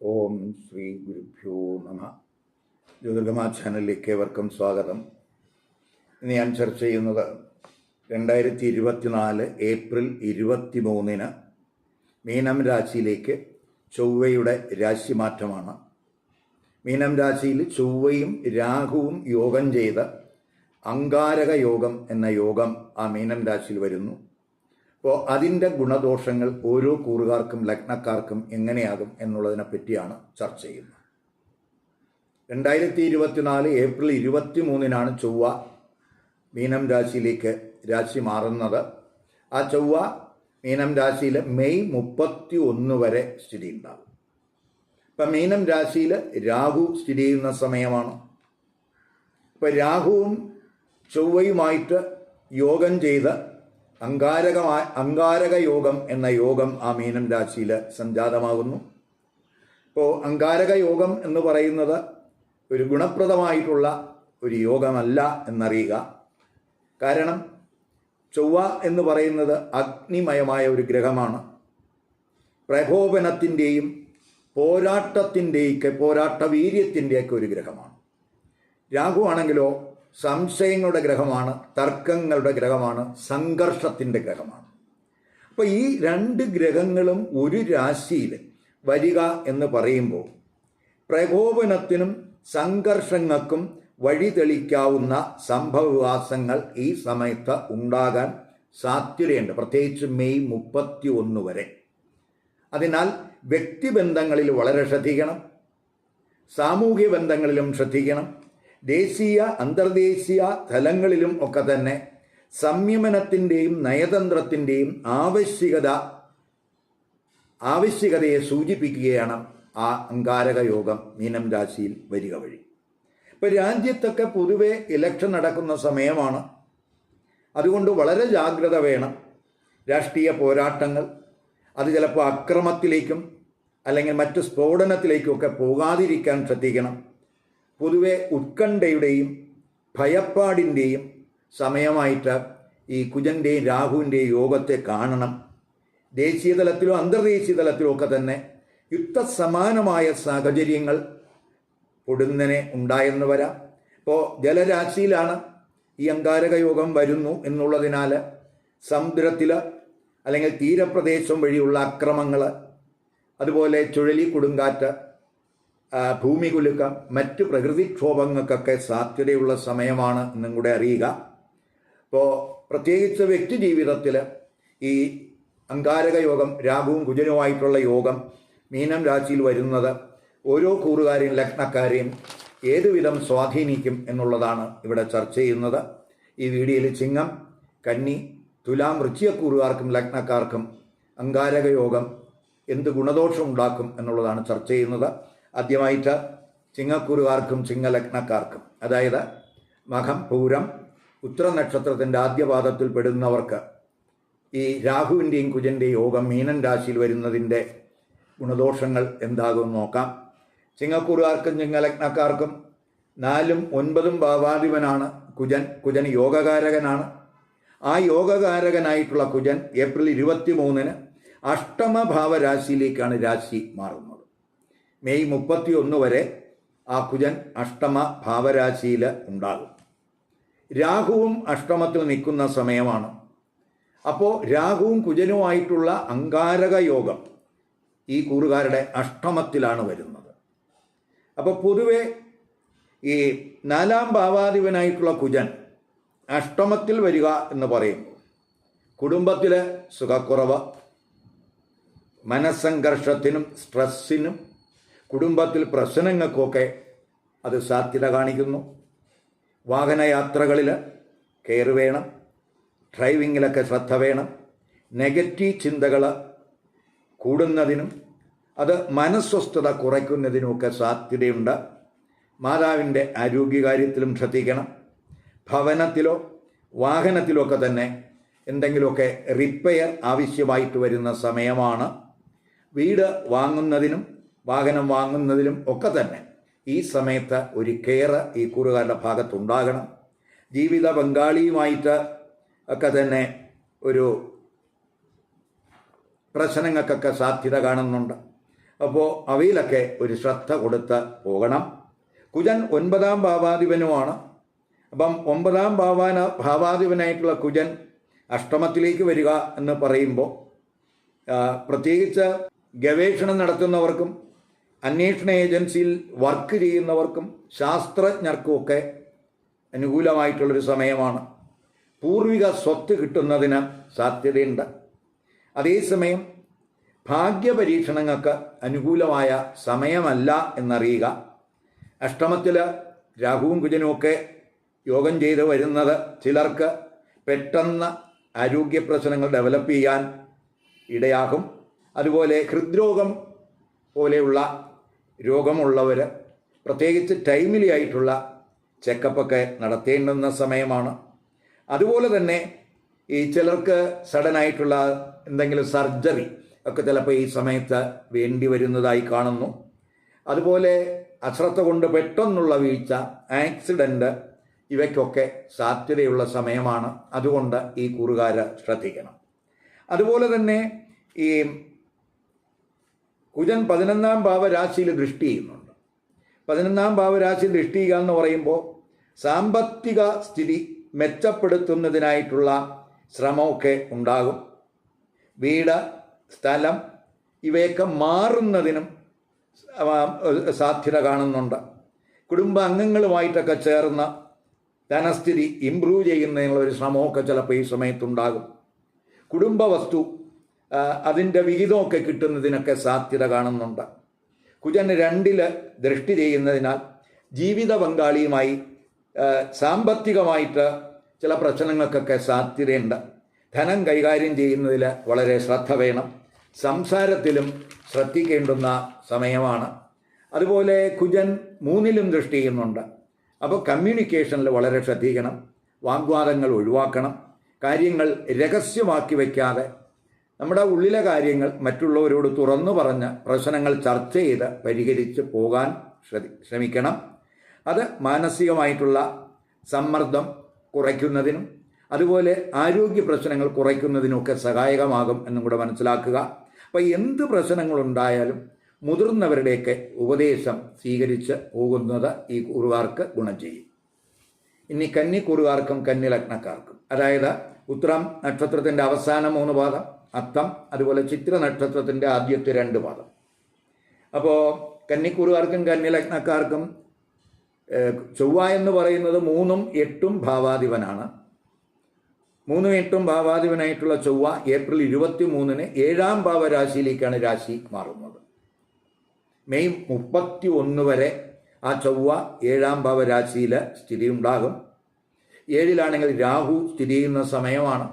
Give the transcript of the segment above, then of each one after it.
ഓം ശ്രീ ഗുരുഭ്യോ നമ. ജ്യോതിർഗമ ചാനലിലേക്ക് ഏവർക്കും സ്വാഗതം. ഇന്ന് ഞാൻ ചർച്ച ചെയ്യുന്നത് രണ്ടായിരത്തി ഇരുപത്തിനാല് ഏപ്രിൽ ഇരുപത്തി മൂന്നിന് മീനം രാശിയിലേക്ക് ചൊവ്വയുടെ രാശിമാറ്റമാണ്. മീനം രാശിയിൽ ചൊവ്വയും രാഹുവും യോഗം ചെയ്ത അങ്കാരക യോഗം എന്ന യോഗം ആ മീനം രാശിയിൽ വരുന്നു. അപ്പോൾ അതിന്റെ ഗുണദോഷങ്ങൾ ഓരോ കൂറുകാർക്കും ലഗ്നക്കാർക്കും എങ്ങനെയാകും എന്നുള്ളതിനെ പറ്റിയാണ് ചർച്ച ചെയ്യുന്നത്. രണ്ടായിരത്തി ഇരുപത്തിനാല് ഏപ്രിൽ ഇരുപത്തി മൂന്നിനാണ് ചൊവ്വ മീനം രാശിയിലേക്ക് രാശി മാറുന്നത്. ആ ചൊവ്വ മീനം രാശിയിൽ മെയ് മുപ്പത്തി ഒന്ന് വരെ സ്ഥിതി ഉണ്ടാകും. ഇപ്പം മീനം രാശിയിൽ രാഹു സ്ഥിതി ചെയ്യുന്ന സമയമാണ്. ഇപ്പം രാഹുവും ചൊവ്വയുമായിട്ട് യോഗം ചെയ്ത് അങ്കാരകമായ അങ്കാരക യോഗം എന്ന യോഗം ആ മീനം രാശിയിൽ സംജാതമാകുന്നു. ഇപ്പോൾ അങ്കാരക യോഗം എന്ന് പറയുന്നത് ഒരു ഗുണപ്രദമായിട്ടുള്ള ഒരു യോഗമല്ല എന്നറിയുക. കാരണം ചൊവ്വ എന്ന് പറയുന്നത് അഗ്നിമയമായ ഒരു ഗ്രഹമാണ്. പ്രകോപനത്തിന്റെയും പോരാട്ടത്തിന്റെയൊക്കെ പോരാട്ട വീര്യത്തിന്റെയൊക്കെ ഒരു ഗ്രഹമാണ്. രാഹു ആണെങ്കിലോ സംശയങ്ങളുടെ ഗ്രഹമാണ് തർക്കങ്ങളുടെ ഗ്രഹമാണ് സംഘർഷത്തിന്റെ ഗ്രഹമാണ്. അപ്പോൾ ഈ രണ്ട് ഗ്രഹങ്ങളും ഒരു രാശിയിൽ വരിക എന്ന് പറയുമ്പോൾ പ്രകോപനത്തിനും സംഘർഷങ്ങൾക്കും വഴി തെളിക്കാവുന്ന സംഭവവികാസങ്ങൾ ഈ സമയത്ത് ഉണ്ടാകാൻ സാധ്യതയുണ്ട്. പ്രത്യേകിച്ച് മെയ് മുപ്പത്തി ഒന്ന് വരെ. അതിനാൽ വ്യക്തിബന്ധങ്ങളിൽ വളരെ ശ്രദ്ധിക്കണം. സാമൂഹ്യ ബന്ധങ്ങളിലും ശ്രദ്ധിക്കണം. ദേശീയ അന്തർദേശീയ തലങ്ങളിലും ഒക്കെ തന്നെ സംയമനത്തിന്റെയും നയതന്ത്രത്തിന്റെയും ആവശ്യകത ആവശ്യകതയെ സൂചിപ്പിക്കുകയാണ് ആ അങ്കാരക യോഗം മീനം രാശിയിൽ വരിക വഴി. ഇപ്പം രാജ്യത്തൊക്കെ പൊതുവെ ഇലക്ഷൻ നടക്കുന്ന സമയമാണ്. അതുകൊണ്ട് വളരെ ജാഗ്രത വേണം. രാഷ്ട്രീയ പോരാട്ടങ്ങൾ അത് ചിലപ്പോൾ അക്രമത്തിലേക്കും അല്ലെങ്കിൽ മറ്റു സ്ഫോടനത്തിലേക്കും ഒക്കെ പോകാതിരിക്കാൻ ശ്രദ്ധിക്കണം. പൊതുവെ ഉത്കണ്ഠയുടെയും ഭയപ്പാടിന്റെയും സമയമായിട്ട് ഈ കുജന്റെയും രാഹുവിന്റെയും യോഗത്തെ കാണണം. ദേശീയ തലത്തിലോ അന്തർദേശീയ തലത്തിലോ ഒക്കെ തന്നെ യുദ്ധസമാനമായ സാഹചര്യങ്ങൾ പൊടുന്നനെ ഉണ്ടായെന്ന് വരാം. ഇപ്പോൾ ജലരാശിയിലാണ് ഈ അങ്കാരക യോഗം വരുന്നു എന്നുള്ളതിനാൽ സമുദ്രത്തിൽ അല്ലെങ്കിൽ തീരപ്രദേശം വഴിയുള്ള അക്രമങ്ങൾ അതുപോലെ ചുഴലി കൊടുങ്കാറ്റ് ഭൂമി കുലുക്കം മറ്റ് പ്രകൃതിക്ഷോഭങ്ങൾക്കൊക്കെ സാധ്യതയുള്ള സമയമാണ് എന്നും കൂടെ അറിയുക. അപ്പോൾ പ്രത്യേകിച്ച് വ്യക്തി ജീവിതത്തിൽ ഈ അങ്കാരക യോഗം രാഹുവും കുജനുമായിട്ടുള്ള യോഗം മീനം രാശിയിൽ വരുന്നത് ഓരോ കൂറുകാരെയും ലഗ്നക്കാരെയും ഏതുവിധം സ്വാധീനിക്കും എന്നുള്ളതാണ് ഇവിടെ ചർച്ച ചെയ്യുന്നത്. ഈ വീഡിയോയിൽ ചിങ്ങം കന്നി തുലാം വൃശ്ചികക്കൂറുകാർക്കും ലഗ്നക്കാർക്കും അങ്കാരക യോഗം എന്ത് ഗുണദോഷം ഉണ്ടാക്കും എന്നുള്ളതാണ് ചർച്ച ചെയ്യുന്നത്. ആദ്യമായിട്ട് ചിങ്ങക്കുരുവാർക്കും ചിങ്ങലഗ്നക്കാർക്കും അതായത് മഖം പൂരം ഉത്തര നക്ഷത്രത്തിന്റെ ആദ്യപാദത്തിൽ പെടുന്നവർക്ക് ഈ രാഹുവിന്റെയും കുജന്റെയും യോഗം മീനൻ രാശിയിൽ വരുന്നതിന്റെ ഗുണദോഷങ്ങൾ എന്താകും നോക്കാം. ചിങ്ങക്കുരുവാർക്കും ചിങ്ങലഗ്നക്കാർക്കും നാലും ഒൻപതും ഭാവാധിപനാണ് കുജൻ. കുജൻ യോഗകാരകനാണ്. ആ യോഗകാരകനായിട്ടുള്ള കുജൻ ഏപ്രിൽ ഇരുപത്തി മൂന്നിന് അഷ്ടമഭാവരാശിയിലേക്കാണ് രാശി മാറുന്നത്. മെയ് മുപ്പത്തി ഒന്ന് വരെ ആ കുജൻ അഷ്ടമ ഭാവരാശിയിൽ ഉണ്ടാകും. രാഹുവും അഷ്ടമത്തിൽ നിൽക്കുന്ന സമയമാണ്. അപ്പോൾ രാഹുവും കുജനുമായിട്ടുള്ള അങ്കാരക യോഗം ഈ കൂറുകാരുടെ അഷ്ടമത്തിലാണ് വരുന്നത്. അപ്പോൾ പൊതുവെ ഈ നാലാം ഭാവാധിപനായിട്ടുള്ള കുജൻ അഷ്ടമത്തിൽ വരിക എന്ന് പറയുമ്പോൾ കുടുംബത്തിലെ സുഖക്കുറവ് മനസ്സംഘർഷത്തിനും സ്ട്രെസ്സിനും കുടുംബത്തിൽ പ്രശ്നങ്ങൾക്കൊക്കെ അത് സാധ്യത കാണിക്കുന്നു. വാഹനയാത്രകളിൽ കെയർ വേണം ഡ്രൈവിങ്ങിലൊക്കെ ശ്രദ്ധ വേണം നെഗറ്റീവ് ചിന്തകൾ കൂടുന്നതിനും അത് മനസ്വസ്ഥത കുറയ്ക്കുന്നതിനുമൊക്കെ സാധ്യതയുണ്ട്. മാതാവിന്റെ ആരോഗ്യകാര്യത്തിലും ശ്രദ്ധിക്കണം. ഭവനത്തിലോ വാഹനത്തിലോ ഒക്കെ തന്നെ എന്തെങ്കിലുമൊക്കെ റിപ്പയർ ആവശ്യമായിട്ട് വരുന്ന സമയമാണ്. വീട് വാങ്ങുന്നതിനും വാഹനം വാങ്ങുന്നതിലും ഒക്കെ തന്നെ ഈ സമയത്ത് ഒരു കെയർ ഈ കൂറുകാരുടെ ഭാഗത്തുണ്ടാകണം. ജീവിത പങ്കാളിയുമായിട്ട് ഒക്കെ തന്നെ ഒരു പ്രശ്നങ്ങൾക്കൊക്കെ സാധ്യത കാണുന്നുണ്ട്. അപ്പോൾ അവയിലൊക്കെ ഒരു ശ്രദ്ധ കൊടുത്ത് പോകണം. കുജൻ ഒൻപതാം ഭാവാധിപനുമാണ്. അപ്പം ഒമ്പതാം ഭാവാന ഭാവാധിപനായിട്ടുള്ള കുജൻ അഷ്ടമത്തിലേക്ക് വരിക എന്ന് പറയുമ്പോൾ പ്രത്യേകിച്ച് ഗവേഷണം നടത്തുന്നവർക്കും അന്വേഷണ ഏജൻസിയിൽ വർക്ക് ചെയ്യുന്നവർക്കും ശാസ്ത്രജ്ഞർക്കുമൊക്കെ അനുകൂലമായിട്ടുള്ളൊരു സമയമാണ്. പൂർവിക സ്വത്ത് കിട്ടുന്നതിന് സാധ്യതയുണ്ട്. അതേസമയം ഭാഗ്യപരീക്ഷണങ്ങൾക്ക് അനുകൂലമായ സമയമല്ല എന്നറിയുക. അഷ്ടമത്തിൽ രാഹുവും കുജനുമൊക്കെ യോഗം ചെയ്ത് വരുന്നത് ചിലർക്ക് പെട്ടെന്ന് ആരോഗ്യ പ്രശ്നങ്ങൾ ഡെവലപ്പ് ചെയ്യാൻ ഇടയാകും. അതുപോലെ ഹൃദ്രോഗം പോലെയുള്ള രോഗമുള്ളവർ പ്രത്യേകിച്ച് ടൈമിലി ആയിട്ടുള്ള ചെക്കപ്പൊക്കെ നടത്തേണ്ടുന്ന സമയമാണ്. അതുപോലെ തന്നെ ഈ ചിലർക്ക് സഡനായിട്ടുള്ള എന്തെങ്കിലും സർജറി ഒക്കെ ചിലപ്പോൾ ഈ സമയത്ത് വേണ്ടി വരുന്നതായി കാണുന്നു. അതുപോലെ അശ്രദ്ധ കൊണ്ട് പെട്ടെന്നുള്ള വീഴ്ച ആക്സിഡന്റ് ഇവയ്ക്കൊക്കെ സാധ്യതയുള്ള സമയമാണ്. അതുകൊണ്ട് ഈ കൂറുകാർ ശ്രദ്ധിക്കണം. അതുപോലെ തന്നെ ഈ കുജൻ പതിനൊന്നാം ഭാവരാശിയിൽ ദൃഷ്ടി ചെയ്യുന്നുണ്ട്. പതിനൊന്നാം ഭാവരാശിയിൽ ദൃഷ്ടി ചെയ്യുക എന്ന് പറയുമ്പോൾ സാമ്പത്തിക സ്ഥിതി മെച്ചപ്പെടുത്തുന്നതിനായിട്ടുള്ള ശ്രമമൊക്കെ ഉണ്ടാകും. വീട് സ്ഥലം ഇവയൊക്കെ മാറുന്നതിനും സാധ്യത കാണുന്നുണ്ട്. കുടുംബ അംഗങ്ങളുമായിട്ടൊക്കെ ചേർന്ന ധനസ്ഥിതി ഇംപ്രൂവ് ചെയ്യുന്നതിനുള്ള ഒരു ശ്രമമൊക്കെ ചിലപ്പോൾ ഈ സമയത്തുണ്ടാകും. കുടുംബ വസ്തു ആ, അതിന്റെ വിഹിതമൊക്കെ കിട്ടുന്നതിനൊക്കെ സാധ്യത കാണുന്നുണ്ട്. കുജൻ രണ്ടിൽ ദൃഷ്ടി ചെയ്യുന്നതിനാൽ ജീവിത പങ്കാളിയുമായി സാമ്പത്തികമായിട്ട് ചില പ്രശ്നങ്ങൾക്കൊക്കെ സാധ്യതയുണ്ട്. ധനം കൈകാര്യം ചെയ്യുന്നതിൽ വളരെ ശ്രദ്ധ വേണം. സംസാരത്തിലും ശ്രദ്ധിക്കേണ്ടുന്ന സമയമാണ്. അതുപോലെ കുജൻ മൂന്നിലും ദൃഷ്ടി ചെയ്യുന്നുണ്ട്. അപ്പോൾ കമ്മ്യൂണിക്കേഷനിൽ വളരെ ശ്രദ്ധിക്കണം. വാഗ്വാദങ്ങൾ ഒഴിവാക്കണം. കാര്യങ്ങൾ രഹസ്യമാക്കി വയ്ക്കാതെ നമ്മുടെ ഉള്ളിലെ കാര്യങ്ങൾ മറ്റുള്ളവരോട് തുറന്നു പറഞ്ഞ് പ്രശ്നങ്ങൾ ചർച്ച ചെയ്ത് പരിഹരിച്ച് പോകാൻ ശ്രമിക്കണം. അത് മാനസികമായിട്ടുള്ള സമ്മർദ്ദം കുറയ്ക്കുന്നതിനും അതുപോലെ ആരോഗ്യ പ്രശ്നങ്ങൾ കുറയ്ക്കുന്നതിനുമൊക്കെ സഹായകമാകും എന്നും കൂടെ മനസ്സിലാക്കുക. അപ്പോൾ എന്ത് പ്രശ്നങ്ങളുണ്ടായാലും മുതിർന്നവരുടെയൊക്കെ ഉപദേശം സ്വീകരിച്ച് പോകുന്നത് ഈ കുറുകാർക്ക് ഗുണം ചെയ്യും. ഇനി കന്നി കുറുവാർക്കും കന്നി ലഗ്നക്കാർക്കും. അതായത് ഉത്രം നക്ഷത്രത്തിന്റെ അവസാന മൂന്ന് പാദം. അത്തം അതുപോലെ ചിത്ര നക്ഷത്രത്തിന്റെ ആദ്യത്തെ രണ്ട് പാദം. അപ്പോൾ കന്നിക്കുറുകാർക്കും കന്നിലഗ്നക്കാർക്കും ചൊവ്വ എന്ന് പറയുന്നത് മൂന്നും എട്ടും ഭാവാധിപനാണ്. മൂന്നും എട്ടും ഭാവാധിപനായിട്ടുള്ള ചൊവ്വ ഏപ്രിൽ ഇരുപത്തി മൂന്നിന് ഏഴാം ഭാവരാശിയിലേക്കാണ് രാശി മാറുന്നത്. മെയ് മുപ്പത്തി ഒന്ന് വരെ ആ ചൊവ്വ ഏഴാം ഭാവരാശിയിൽ സ്ഥിതി ഉണ്ടാകും ഏഴിലാണെങ്കിൽ രാഹു സ്ഥിതി ചെയ്യുന്ന സമയമാണ്.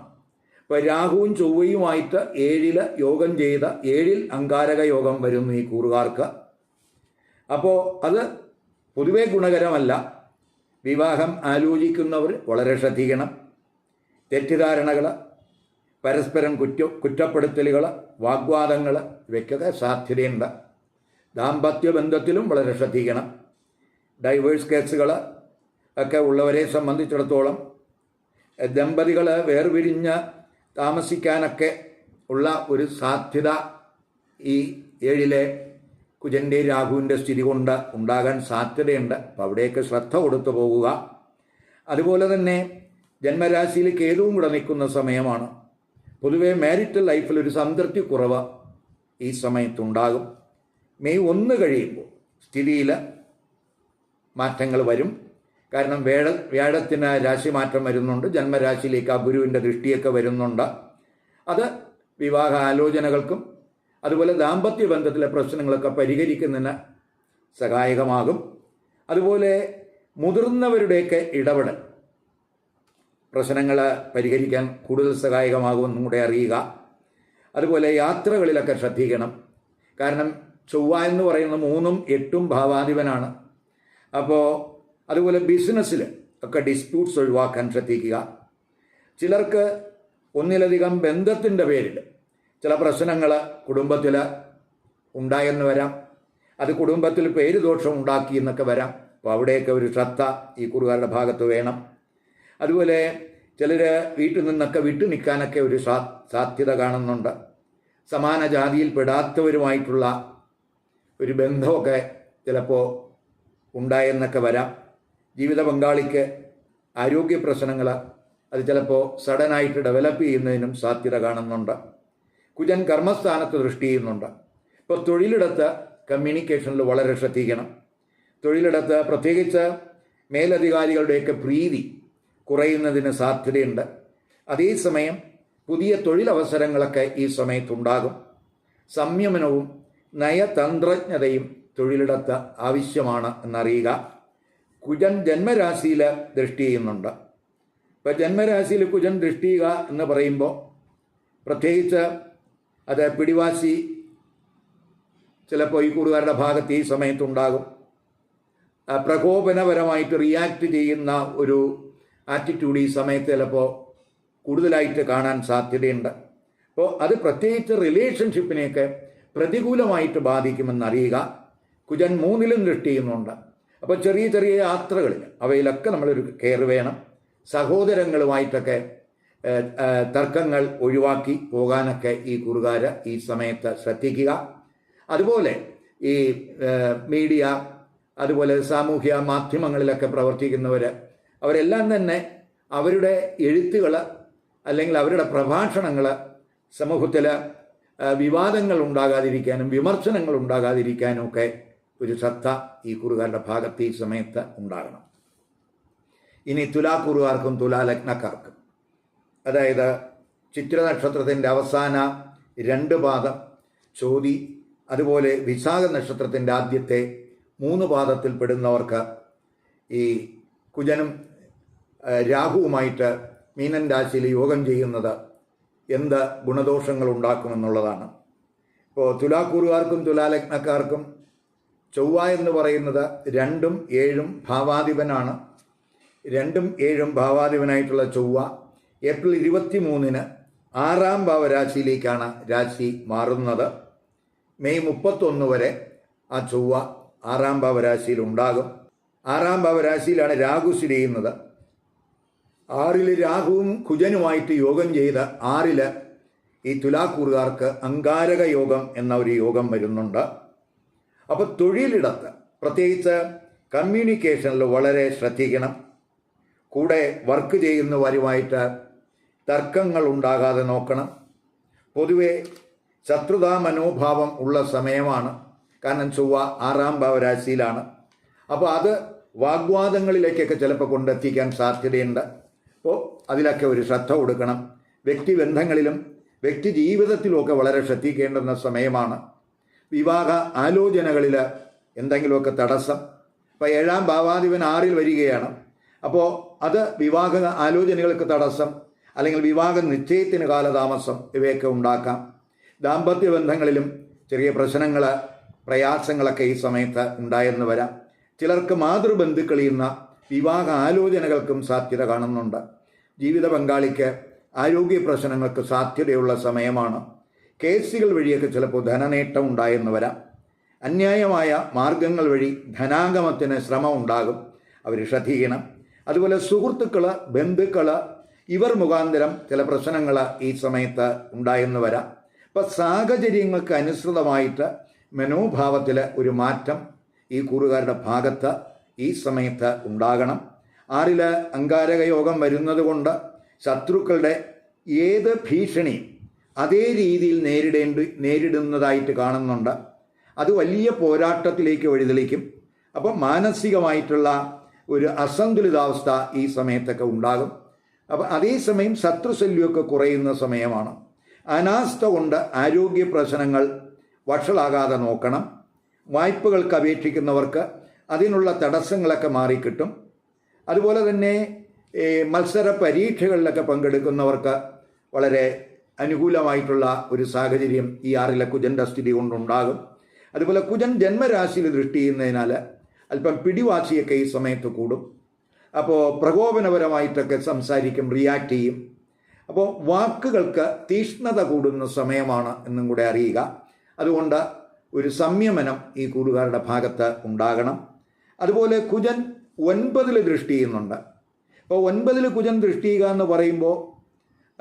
അപ്പോൾ രാഹുവും ചൊവ്വയുമായിട്ട് ഏഴിൽ യോഗം ചെയ്ത ഏഴിൽ അങ്കാരക യോഗം വരുന്നു ഈ കൂറുകാർക്ക്. അപ്പോൾ അത് പൊതുവെ ഗുണകരമല്ല. വിവാഹം ആലോചിക്കുന്നവർ വളരെ ശ്രദ്ധിക്കണം. തെറ്റിദ്ധാരണകൾ പരസ്പരം കുറ്റ കുറ്റപ്പെടുത്തലുകൾ വാഗ്വാദങ്ങൾ ഇവയ്ക്കൊക്കെ സാധ്യതയുണ്ട്. ദാമ്പത്യ ബന്ധത്തിലും വളരെ ശ്രദ്ധിക്കണം. ഡൈവേഴ്സ് കേസുകൾ ഒക്കെ ഉള്ളവരെ സംബന്ധിച്ചിടത്തോളം ദമ്പതികൾ വേർപിരിഞ്ഞ് താമസിക്കാനൊക്കെ ഉള്ള ഒരു സാധ്യത ഈ ഏഴിലെ കുജന്റെ രാഹുവിന്റെ സ്ഥിതി കൊണ്ട് ഉണ്ടാകാൻ സാധ്യതയുണ്ട്. അപ്പോൾ അവിടെയൊക്കെ ശ്രദ്ധ കൊടുത്തു പോകുക. അതുപോലെ തന്നെ ജന്മരാശിയിൽ കേതുവും കൂടെ നിൽക്കുന്ന സമയമാണ്. പൊതുവെ മാരിറ്റൽ ലൈഫിൽ ഒരു സംതൃപ്തി കുറവ് ഈ സമയത്തുണ്ടാകും. മെയ് ഒന്ന് കഴിയുമ്പോൾ സ്ഥിതിയിൽ മാറ്റങ്ങൾ വരും. കാരണം വേഴ വ്യാഴത്തിന് രാശിമാറ്റം വരുന്നുണ്ട്. ജന്മരാശിയിലേക്ക് ആ ഗുരുവിന്റെ ദൃഷ്ടിയൊക്കെ വരുന്നുണ്ട്. അത് വിവാഹ ആലോചനകൾക്കും അതുപോലെ ദാമ്പത്യ ബന്ധത്തിലെ പ്രശ്നങ്ങളൊക്കെ പരിഹരിക്കുന്നതിന് സഹായകമാകും. അതുപോലെ മുതിർന്നവരുടെയൊക്കെ ഇടപെടൽ പ്രശ്നങ്ങൾ പരിഹരിക്കാൻ കൂടുതൽ സഹായകമാകുമെന്നും കൂടെ അറിയുക. അതുപോലെ യാത്രകളിലൊക്കെ ശ്രദ്ധിക്കണം. കാരണം ചൊവ്വ എന്ന് പറയുന്ന മൂന്നും എട്ടും ഭാവാധിപനാണ്. അപ്പോൾ അതുപോലെ ബിസിനസ്സിൽ ഒക്കെ ഡിസ്പ്യൂട്ട്സ് ഒഴിവാക്കാൻ ശ്രദ്ധിക്കുക. ചിലർക്ക് ഒന്നിലധികം ബന്ധത്തിന്റെ പേരിൽ ചില പ്രശ്നങ്ങൾ കുടുംബത്തിൽ ഉണ്ടായെന്ന് വരാം. അത് കുടുംബത്തിൽ പേര് ദോഷം ഉണ്ടാക്കി എന്നൊക്കെ വരാം. അപ്പോൾ അവിടെയൊക്കെ ഒരു ശ്രദ്ധ ഈ കുറുകാരുടെ ഭാഗത്ത് വേണം. അതുപോലെ ചിലർ വീട്ടിൽ നിന്നൊക്കെ വിട്ടു നിൽക്കാനൊക്കെ ഒരു സാധ്യത കാണുന്നുണ്ട്. സമാന ജാതിയിൽ പെടാത്തവരുമായിട്ടുള്ള ഒരു ബന്ധമൊക്കെ ചിലപ്പോൾ ഉണ്ടായെന്നൊക്കെ വരാം. ജീവിത പങ്കാളിക്ക് ആരോഗ്യ പ്രശ്നങ്ങൾ അത് ചിലപ്പോൾ സഡനായിട്ട് ഡെവലപ്പ് ചെയ്യുന്നതിനും സാധ്യത കാണുന്നുണ്ട്. കുജൻ കർമ്മസ്ഥാനത്ത് ദൃഷ്ടി ചെയ്യുന്നുണ്ട്. ഇപ്പോൾ തൊഴിലിടത്ത് കമ്മ്യൂണിക്കേഷനിൽ വളരെ ശ്രദ്ധിക്കണം. തൊഴിലിടത്ത് പ്രത്യേകിച്ച് മേലധികാരികളുടെയൊക്കെ പ്രീതി കുറയുന്നതിന് സാധ്യതയുണ്ട്. അതേസമയം പുതിയ തൊഴിലവസരങ്ങളൊക്കെ ഈ സമയത്തുണ്ടാകും. സംയമനവും നയതന്ത്രജ്ഞതയും തൊഴിലിടത്ത് ആവശ്യമാണ് എന്നറിയുക. കുജൻ ജന്മരാശിയിൽ ദൃഷ്ടി ചെയ്യുന്നുണ്ട്. ഇപ്പം ജന്മരാശിയിൽ കുജൻ ദൃഷ്ടി ചെയ്യുക എന്ന് പറയുമ്പോൾ പ്രത്യേകിച്ച് അത് പിടിവാശി ചിലപ്പോൾ ഈ കൂടുകാരുടെ ഭാഗത്ത് ഈ സമയത്തുണ്ടാകും. പ്രകോപനപരമായിട്ട് റിയാക്ട് ചെയ്യുന്ന ഒരു ആറ്റിറ്റ്യൂഡ് ഈ സമയത്ത് ചിലപ്പോൾ കൂടുതലായിട്ട് കാണാൻ സാധ്യതയുണ്ട്. അപ്പോൾ അത് പ്രത്യേകിച്ച് റിലേഷൻഷിപ്പിനെയൊക്കെ പ്രതികൂലമായിട്ട് ബാധിക്കുമെന്നറിയുക കുജൻ മൂന്നിലും ദൃഷ്ടി ചെയ്യുന്നുണ്ട്. അപ്പോൾ ചെറിയ ചെറിയ യാത്രകളിൽ അവയിലൊക്കെ നമ്മളൊരു കെയർ വേണം. സഹോദരങ്ങളുമായിട്ടൊക്കെ തർക്കങ്ങൾ ഒഴിവാക്കി പോകാനൊക്കെ ഈ കുറുകാര് ഈ സമയത്ത് ശ്രദ്ധിക്കുക. അതുപോലെ ഈ മീഡിയ അതുപോലെ സാമൂഹ്യ മാധ്യമങ്ങളിലൊക്കെ പ്രവർത്തിക്കുന്നവർ അവരെല്ലാം തന്നെ അവരുടെ എഴുത്തുകൾ അല്ലെങ്കിൽ അവരുടെ പ്രഭാഷണങ്ങൾ സമൂഹത്തിൽ വിവാദങ്ങൾ ഉണ്ടാകാതിരിക്കാനും വിമർശനങ്ങൾ ഉണ്ടാകാതിരിക്കാനും ഒക്കെ ഒരു ശ്രദ്ധ ഈ കുറുകാരുടെ ഭാഗത്ത് ഈ സമയത്ത് ഉണ്ടാകണം. ഇനി തുലാക്കുറുകാർക്കും തുലാലഗ്നക്കാർക്കും. അതായത് ചിത്ര നക്ഷത്രത്തിന്റെ അവസാന രണ്ട് പാദം ചോതി അതുപോലെ വിശാഖ നക്ഷത്രത്തിന്റെ ആദ്യത്തെ മൂന്ന് പാദത്തിൽ പെടുന്നവർക്ക് ഈ കുജനും രാഹുവുമായിട്ട് മീനൻ രാശിയിൽ യോഗം ചെയ്യുന്നത് എന്ത് ഗുണദോഷങ്ങൾ ഉണ്ടാക്കുമെന്നുള്ളതാണ്. ഇപ്പോൾ തുലാക്കൂറുകാർക്കും തുലാലഗ്നക്കാർക്കും ചൊവ്വ എന്ന് പറയുന്നത് രണ്ടും ഏഴും ഭാവാധിപനാണ്. രണ്ടും ഏഴും ഭാവാധിപനായിട്ടുള്ള ചൊവ്വ ഏപ്രിൽ ഇരുപത്തി മൂന്നിന് ആറാം ഭാവരാശിയിലേക്കാണ് രാശി മാറുന്നത്. മെയ് മുപ്പത്തൊന്ന് വരെ ആ ചൊവ്വ ആറാം ഭാവരാശിയിൽ ഉണ്ടാകും. ആറാം ഭാവരാശിയിലാണ് രാഹു സ്ഥിതി ചെയ്യുന്നത്. ആറിൽ രാഹുവും കുജനുമായിട്ട് യോഗം ചെയ്ത് ആറിൽ ഈ തുലാക്കൂറുകാർക്ക് അങ്കാരക യോഗം എന്ന ഒരു യോഗം വരുന്നുണ്ട്. അപ്പോൾ തൊഴിലിടത്ത് പ്രത്യേകിച്ച് കമ്മ്യൂണിക്കേഷനിൽ വളരെ ശ്രദ്ധിക്കണം. കൂടെ വർക്ക് ചെയ്യുന്നവരുമായിട്ട് തർക്കങ്ങൾ ഉണ്ടാകാതെ നോക്കണം. പൊതുവെ ശത്രുതാ മനോഭാവം ഉള്ള സമയമാണ്. കാരണം ചൊവ്വ ആറാം ഭാവരാശിയിലാണ്. അപ്പോൾ അത് വാഗ്വാദങ്ങളിലേക്കൊക്കെ ചിലപ്പോൾ കൊണ്ടെത്തിക്കാൻ സാധ്യതയുണ്ട്. അപ്പോൾ അതിലൊക്കെ ഒരു ശ്രദ്ധ കൊടുക്കണം. വ്യക്തിബന്ധങ്ങളിലും വ്യക്തി ജീവിതത്തിലുമൊക്കെ വളരെ ശ്രദ്ധിക്കേണ്ടുന്ന സമയമാണ്. വിവാഹ ആലോചനകളിൽ എന്തെങ്കിലുമൊക്കെ തടസ്സം. ഇപ്പോൾ ഏഴാം ഭാവാധിപൻ ആറിൽ വരികയാണ്. അപ്പോൾ അത് വിവാഹ ആലോചനകൾക്ക് തടസ്സം അല്ലെങ്കിൽ വിവാഹ നിശ്ചയത്തിന് കാലതാമസം ഇവയൊക്കെ ഉണ്ടാക്കാം. ദാമ്പത്യ ബന്ധങ്ങളിലും ചെറിയ പ്രശ്നങ്ങൾ പ്രയാസങ്ങളൊക്കെ ഈ സമയത്ത് ഉണ്ടായെന്ന് വരാം. ചിലർക്ക് മാതൃബന്ധുക്കളിൽ നിന്ന് വിവാഹ ആലോചനകൾക്കും സാധ്യത കാണുന്നുണ്ട്. ജീവിത പങ്കാളിക്ക് ആരോഗ്യ പ്രശ്നങ്ങൾക്ക് സാധ്യതയുള്ള സമയമാണ്. കേസുകൾ വഴിയൊക്കെ ചിലപ്പോൾ ധനനേട്ടം ഉണ്ടായെന്ന് വരാം. അന്യായമായ മാർഗങ്ങൾ വഴി ധനാഗമത്തിന് ശ്രമം ഉണ്ടാകും. അവർ ശ്രദ്ധിക്കണം അതുപോലെ സുഹൃത്തുക്കൾ ബന്ധുക്കൾ ഇവർ മുഖാന്തരം ചില പ്രശ്നങ്ങൾ ഈ സമയത്ത് ഉണ്ടായെന്ന് വരാം. ഇപ്പം സാഹചര്യങ്ങൾക്ക് അനുസൃതമായിട്ട് മനോഭാവത്തിൽ ഒരു മാറ്റം ഈ കൂറുകാരുടെ ഭാഗത്ത് ഈ സമയത്ത് ഉണ്ടാകണം. ആറിൽ അങ്കാരക യോഗം വരുന്നത് കൊണ്ട് ശത്രുക്കളുടെ ഏത് ഭീഷണിയും അതേ രീതിയിൽ നേരിടേണ്ട നേരിടുന്നതായിട്ട് കാണുന്നുണ്ട്. അത് വലിയ പോരാട്ടത്തിലേക്ക് വഴിതെളിക്കും. അപ്പം മാനസികമായിട്ടുള്ള ഒരു അസന്തുലിതാവസ്ഥ ഈ സമയത്തൊക്കെ ഉണ്ടാകും. അപ്പം അതേസമയം ശത്രുശല്യമൊക്കെ കുറയുന്ന സമയമാണ്. അനാസ്ഥ കൊണ്ട് ആരോഗ്യ പ്രശ്നങ്ങൾ വഷളാകാതെ നോക്കണം. വായ്പകൾക്ക് അപേക്ഷിക്കുന്നവർക്ക് അതിനുള്ള തടസ്സങ്ങളൊക്കെ മാറിക്കിട്ടും. അതുപോലെ തന്നെ മത്സര പരീക്ഷകളിലൊക്കെ പങ്കെടുക്കുന്നവർക്ക് വളരെ അനുകൂലമായിട്ടുള്ള ഒരു സാഹചര്യം ഈ ആറിലെ കുജന്റെ സ്ഥിതി കൊണ്ടുണ്ടാകും. അതുപോലെ കുജൻ ജന്മരാശിയിൽ ദൃഷ്ടി ചെയ്യുന്നതിനാൽ അല്പം പിടിവാശിയൊക്കെ ഈ സമയത്ത് കൂടും. അപ്പോൾ പ്രകോപനപരമായിട്ടൊക്കെ സംസാരിക്കും റിയാക്ട് ചെയ്യും. അപ്പോൾ വാക്കുകൾക്ക് തീഷ്ണത കൂടുന്ന സമയമാണ് എന്നും കൂടെ അറിയുക. അതുകൊണ്ട് ഒരു സംയമനം ഈ കൂടുകാരുടെ ഭാഗത്ത് ഉണ്ടാകണം. അതുപോലെ കുജൻ ഒൻപതിൽ ദൃഷ്ടി ചെയ്യുന്നുണ്ട്. അപ്പോൾ ഒൻപതിൽ കുജൻ ദൃഷ്ടി എന്ന് പറയുമ്പോൾ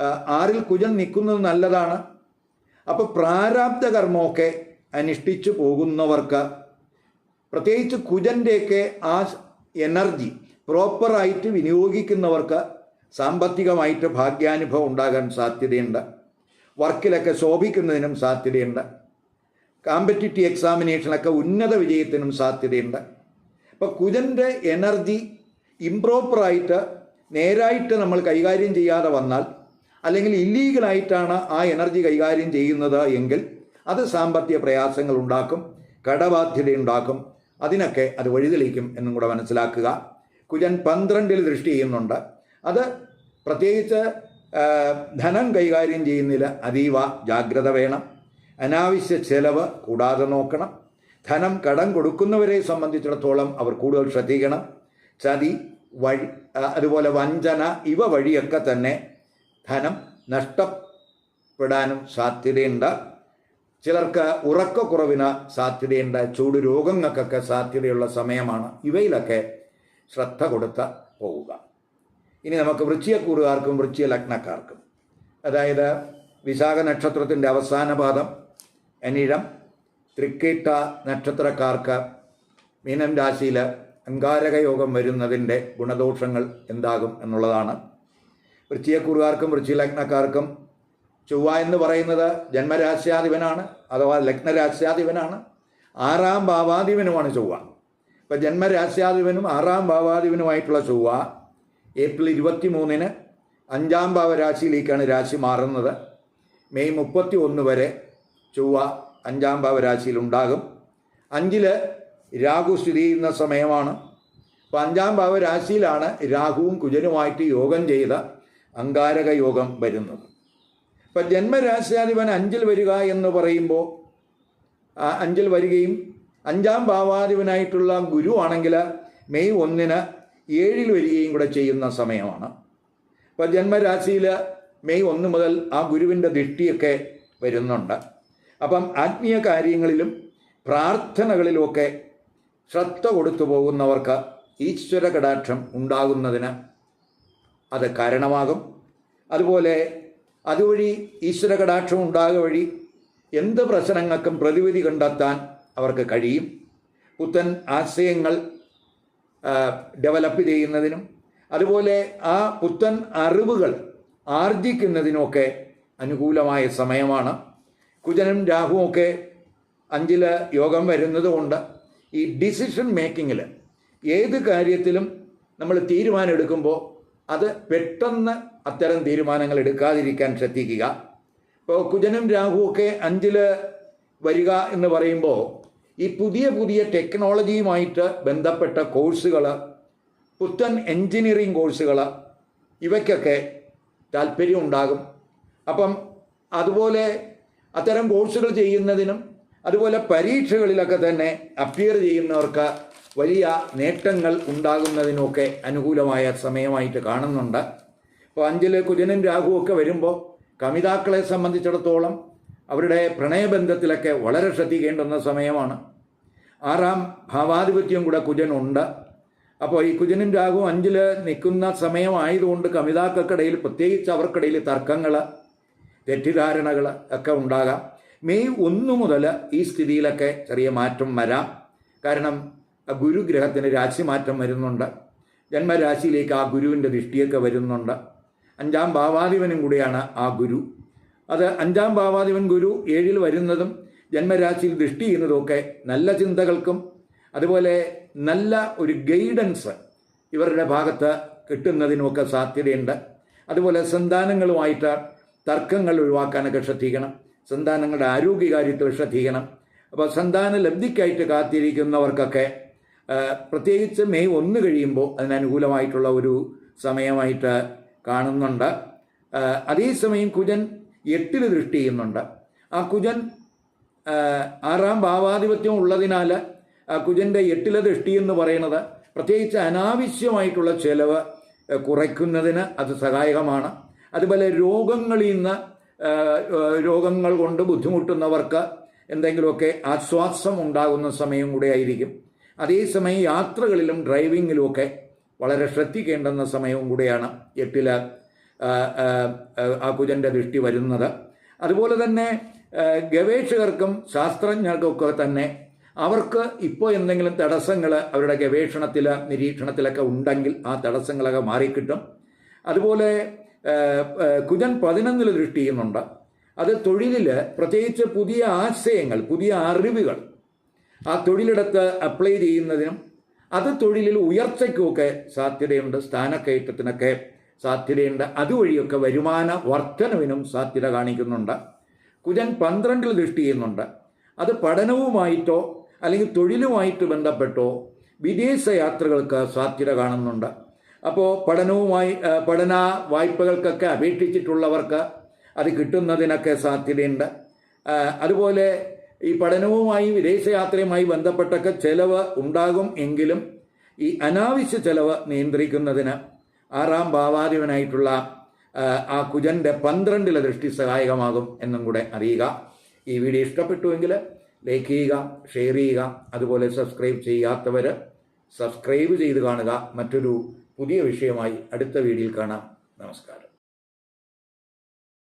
ആറിൽ കുജൻ നിൽക്കുന്നത് നല്ലതാണ്. അപ്പോൾ പ്രാരാബ്ധ കർമ്മമൊക്കെ അനുഷ്ഠിച്ചു പോകുന്നവർക്ക് പ്രത്യേകിച്ച് കുജന്റെയൊക്കെ ആ എനർജി പ്രോപ്പറായിട്ട് വിനിയോഗിക്കുന്നവർക്ക് സാമ്പത്തികമായിട്ട് ഭാഗ്യാനുഭവം ഉണ്ടാകാൻ സാധ്യതയുണ്ട്. വർക്കിലൊക്കെ ശോഭിക്കുന്നതിനും സാധ്യതയുണ്ട്. കോമ്പറ്റിറ്റീവ് എക്സാമിനേഷനൊക്കെ ഉന്നത വിജയത്തിനും സാധ്യതയുണ്ട്. അപ്പോൾ കുജന്റെ എനർജി ഇംപ്രോപ്പറായിട്ട് നേരായിട്ട് നമ്മൾ കൈകാര്യം ചെയ്യാതെ വന്നാൽ അല്ലെങ്കിൽ ഇല്ലീഗലായിട്ടാണ് ആ എനർജി കൈകാര്യം ചെയ്യുന്നത് എങ്കിൽ അത് സാമ്പത്തിക പ്രയാസങ്ങൾ ഉണ്ടാക്കും കടബാധ്യത ഉണ്ടാക്കും. അതിനൊക്കെ അത് വഴിതെളിക്കും എന്നും കൂടെ മനസ്സിലാക്കുക. കുജൻ പന്ത്രണ്ടിൽ ദൃഷ്ടി ചെയ്യുന്നുണ്ട്. അത് പ്രത്യേകിച്ച് ധനം കൈകാര്യം ചെയ്യുന്നതിൽ അതീവ ജാഗ്രത വേണം. അനാവശ്യ ചെലവ് കൂടാതെ നോക്കണം. ധനം കടം കൊടുക്കുന്നവരെ സംബന്ധിച്ചിടത്തോളം അവർ കൂടുതൽ ശ്രദ്ധിക്കണം. ചതി വഴി അതുപോലെ വഞ്ചന ഇവ വഴിയൊക്കെ തന്നെ ധനം നഷ്ടപ്പെടാനും സാധ്യതയുണ്ട്. ചിലർക്ക് ഉറക്കക്കുറവിന് സാധ്യതയുണ്ട്. ചൂട് രോഗങ്ങൾക്കൊക്കെ സാധ്യതയുള്ള സമയമാണ് ഇവയിലൊക്കെ ശ്രദ്ധ കൊടുത്ത് പോവുക. ഇനി നമുക്ക് വൃശ്ചികക്കൂറുകാർക്കും വൃശ്ചിക ലഗ്നക്കാർക്കും അതായത് വിശാഖ നക്ഷത്രത്തിന്റെ അവസാന പാദം അനിഴം തൃക്കേട്ട നക്ഷത്രക്കാർക്ക് മീനം രാശിയിൽ അങ്കാരക യോഗം വരുന്നതിന്റെ ഗുണദോഷങ്ങൾ എന്താകും എന്നുള്ളതാണ് വൃശ്ചികക്കൂറുകാർക്കും വൃശ്ചിക ലഗ്നക്കാർക്കും. ചൊവ്വ എന്ന് പറയുന്നത് ജന്മരാശ്യാധിപനാണ് അഥവാ ലഗ്നരാശ്യാധിപനാണ്. ആറാം ഭാവാധിപനുമാണ് ചൊവ്വ. ഇപ്പം ജന്മരാശ്യാധിപനും ആറാം ഭാവാധിപനുമായിട്ടുള്ള ചൊവ്വ ഏപ്രിൽ ഇരുപത്തി മൂന്നിന് അഞ്ചാം ഭാവരാശിയിലേക്കാണ് രാശി മാറുന്നത്. മെയ് മുപ്പത്തി ഒന്ന് വരെ ചൊവ്വ അഞ്ചാം ഭാവരാശിയിൽ ഉണ്ടാകും അഞ്ചിൽ രാഹു സ്ഥിതി ചെയ്യുന്ന സമയമാണ്. അപ്പോൾ അഞ്ചാം ഭാവരാശിയിലാണ് രാഹുവും കുജനുമായിട്ട് യോഗം ചെയ്ത അങ്കാരക യോഗം വരുന്നത്. ഇപ്പം ജന്മരാശ്യാധിപൻ അഞ്ചിൽ വരിക എന്ന് പറയുമ്പോൾ അഞ്ചിൽ വരികയും അഞ്ചാം ഭാവാധിപനായിട്ടുള്ള ഗുരു ആണെങ്കിൽ മെയ് ഒന്നിന് ഏഴിൽ വരികയും കൂടെ ചെയ്യുന്ന സമയമാണ്. അപ്പം ജന്മരാശിയിൽ മെയ് ഒന്ന് മുതൽ ആ ഗുരുവിന്റെ ദൃഷ്ടിയൊക്കെ വരുന്നുണ്ട്. അപ്പം ആത്മീയ കാര്യങ്ങളിലും പ്രാർത്ഥനകളിലുമൊക്കെ ശ്രദ്ധ കൊടുത്തു പോകുന്നവർക്ക് ഈശ്വര കടാക്ഷം ഉണ്ടാകുന്നതിന് അത് കാരണമാകും. അതുപോലെ അതുവഴി ഈശ്വര കടാക്ഷം ഉണ്ടാകുക വഴി എന്ത് പ്രശ്നങ്ങൾക്കും പ്രതിവിധി കണ്ടെത്താൻ അവർക്ക് കഴിയും. പുത്തൻ ആശയങ്ങൾ ഡെവലപ്പ് ചെയ്യുന്നതിനും അതുപോലെ ആ പുത്തൻ അറിവുകൾ ആർജിക്കുന്നതിനുമൊക്കെ അനുകൂലമായ സമയമാണ്. കുജനും രാഹുവൊക്കെ അഞ്ചിൽ യോഗം വരുന്നതുകൊണ്ട് ഈ ഡിസിഷൻ മേക്കിങ്ങിൽ ഏത് കാര്യത്തിലും നമ്മൾ തീരുമാനം എടുക്കുമ്പോൾ അത് പെട്ടെന്ന് അത്തരം തീരുമാനങ്ങൾ എടുക്കാതിരിക്കാൻ ശ്രദ്ധിക്കുക. ഇപ്പോൾ കുജനും രാഹുവൊക്കെ അഞ്ചിൽ വരിക എന്ന് പറയുമ്പോൾ ഈ പുതിയ പുതിയ ടെക്നോളജിയുമായിട്ട് ബന്ധപ്പെട്ട കോഴ്സുകൾ പുത്തൻ എൻജിനീയറിംഗ് കോഴ്സുകൾ ഇവയ്ക്കൊക്കെ താല്പര്യം ഉണ്ടാകും. അപ്പം അതുപോലെ അത്തരം കോഴ്സുകൾ ചെയ്യുന്നതിനും അതുപോലെ പരീക്ഷകളിലൊക്കെ തന്നെ അപ്പിയർ ചെയ്യുന്നവർക്ക് വലിയ നേട്ടങ്ങൾ ഉണ്ടാകുന്നതിനൊക്കെ അനുകൂലമായ സമയമായിട്ട് കാണുന്നുണ്ട്. അപ്പോൾ അഞ്ചിൽ കുജനും രാഹുവും ഒക്കെ വരുമ്പോൾ കമിതാക്കളെ സംബന്ധിച്ചിടത്തോളം അവരുടെ പ്രണയബന്ധത്തിലൊക്കെ വളരെ ശ്രദ്ധിക്കേണ്ടുന്ന സമയമാണ്. ആറാം ഭാവാധിപത്യം കൂടെ കുജനുണ്ട് അപ്പോൾ ഈ കുജനും രാഹുവും അഞ്ചിൽ നിൽക്കുന്ന സമയമായതുകൊണ്ട് കമിതാക്കൾക്കിടയിൽ പ്രത്യേകിച്ച് അവർക്കിടയിൽ തർക്കങ്ങൾ തെറ്റിദ്ധാരണകൾ ഒക്കെ ഉണ്ടാകാം. മെയ് ഒന്ന് മുതൽ ഈ സ്ഥിതിയിലൊക്കെ ചെറിയ മാറ്റം വരാം. കാരണം ഗുരുഗ്രഹത്തിന് രാശിമാറ്റം വരുന്നുണ്ട്. ജന്മരാശിയിലേക്ക് ആ ഗുരുവിന്റെ ദൃഷ്ടിയൊക്കെ വരുന്നുണ്ട്. അഞ്ചാം ഭാവാധിപനും കൂടിയാണ് ആ ഗുരു. അത് അഞ്ചാം ഭാവാധിപൻ ഗുരു ഏഴിൽ വരുന്നതും ജന്മരാശിയിൽ ദൃഷ്ടി ചെയ്യുന്നതുമൊക്കെ നല്ല ചിന്തകൾക്കും അതുപോലെ നല്ല ഒരു ഗൈഡൻസ് ഇവരുടെ ഭാഗത്ത് കിട്ടുന്നതിനുമൊക്കെ സാധ്യതയുണ്ട്. അതുപോലെ സന്താനങ്ങളുമായിട്ട് തർക്കങ്ങൾ ഒഴിവാക്കാനൊക്കെ ശ്രദ്ധിക്കണം. സന്താനങ്ങളുടെ ആരോഗ്യകാര്യത്തിൽ ശ്രദ്ധിക്കണം. അപ്പോൾ സന്താന ലബ്ധിക്കായിട്ട് കാത്തിരിക്കുന്നവർക്കൊക്കെ പ്രത്യേകിച്ച് മെയ് ഒന്ന് കഴിയുമ്പോൾ അതിനനുകൂലമായിട്ടുള്ള ഒരു സമയമായിട്ട് കാണുന്നുണ്ട്. അതേസമയം കുജൻ എട്ടിൽ ദൃഷ്ടി ചെയ്യുന്നുണ്ട്. ആ കുജൻ ആറാം ഭാവാധിപത്യം ഉള്ളതിനാൽ ആ കുജന്റെ എട്ടിലെ ദൃഷ്ടി എന്ന് പറയുന്നത് പ്രത്യേകിച്ച് അനാവശ്യമായിട്ടുള്ള ചെലവ് കുറയ്ക്കുന്നതിന് അത് സഹായകമാണ്. അതുപോലെ രോഗങ്ങളിൽ നിന്ന് രോഗങ്ങൾ കൊണ്ട് ബുദ്ധിമുട്ടുന്നവർക്ക് എന്തെങ്കിലുമൊക്കെ ആശ്വാസം ഉണ്ടാകുന്ന സമയം കൂടെ ആയിരിക്കും. അതേസമയം യാത്രകളിലും ഡ്രൈവിങ്ങിലുമൊക്കെ വളരെ ശ്രദ്ധിക്കേണ്ടുന്ന സമയവും കൂടെയാണ് എട്ടിൽ ആ, കുജന്റെ ദൃഷ്ടി വരുന്നത്. അതുപോലെ തന്നെ ഗവേഷകർക്കും ശാസ്ത്രജ്ഞർക്കൊക്കെ തന്നെ അവർക്ക് ഇപ്പോൾ എന്തെങ്കിലും തടസ്സങ്ങൾ അവരുടെ ഗവേഷണത്തിൽ നിരീക്ഷണത്തിലൊക്കെ ഉണ്ടെങ്കിൽ ആ തടസ്സങ്ങളൊക്കെ മാറിക്കിട്ടും. അതുപോലെ കുജൻ പതിനൊന്നിൽ ദൃഷ്ടി ചെയ്യുന്നുണ്ട്. അത് തൊഴിലിൽ പ്രത്യേകിച്ച് പുതിയ ആശയങ്ങൾ പുതിയ അറിവുകൾ ആ തൊഴിലിടത്ത് അപ്ലൈ ചെയ്യുന്നതിനും അത് തൊഴിലിൽ ഉയർച്ചയ്ക്കുമൊക്കെ സാധ്യതയുണ്ട് സ്ഥാനക്കയറ്റത്തിനൊക്കെ സാധ്യതയുണ്ട്. അതുവഴിയൊക്കെ വരുമാന വർധനവിനും സാധ്യത കാണിക്കുന്നുണ്ട്. കുജൻ പന്ത്രണ്ടിൽ ദൃഷ്ടി ചെയ്യുന്നുണ്ട്. അത് പഠനവുമായിട്ടോ അല്ലെങ്കിൽ തൊഴിലുമായിട്ട് ബന്ധപ്പെട്ടോ വിദേശ യാത്രകൾക്ക് സാധ്യത കാണുന്നുണ്ട്. അപ്പോൾ പഠനവുമായി പഠന വായ്പകൾക്കൊക്കെ അപേക്ഷിച്ചിട്ടുള്ളവർക്ക് അത് കിട്ടുന്നതിനൊക്കെ സാധ്യതയുണ്ട്. അതുപോലെ ഈ പഠനവുമായി വിദേശയാത്രയുമായി ബന്ധപ്പെട്ടൊക്കെ ചെലവ് ഉണ്ടാകും എങ്കിലും ഈ അനാവശ്യ ചെലവ് നിയന്ത്രിക്കുന്നതിന് ആറാം ഭാവാധിപനായിട്ടുള്ള ആ, കുജന്റെ പന്ത്രണ്ടിലെ ദൃഷ്ടി സഹായകമാകും എന്നും കൂടെ അറിയുക. ഈ വീഡിയോ ഇഷ്ടപ്പെട്ടുവെങ്കിൽ ലൈക്ക് ചെയ്യുക ഷെയർ ചെയ്യുക അതുപോലെ സബ്സ്ക്രൈബ് ചെയ്യാത്തവർ സബ്സ്ക്രൈബ് ചെയ്ത് കാണുക. മറ്റൊരു പുതിയ വിഷയമായി അടുത്ത വീഡിയോയിൽ കാണാം. നമസ്കാരം.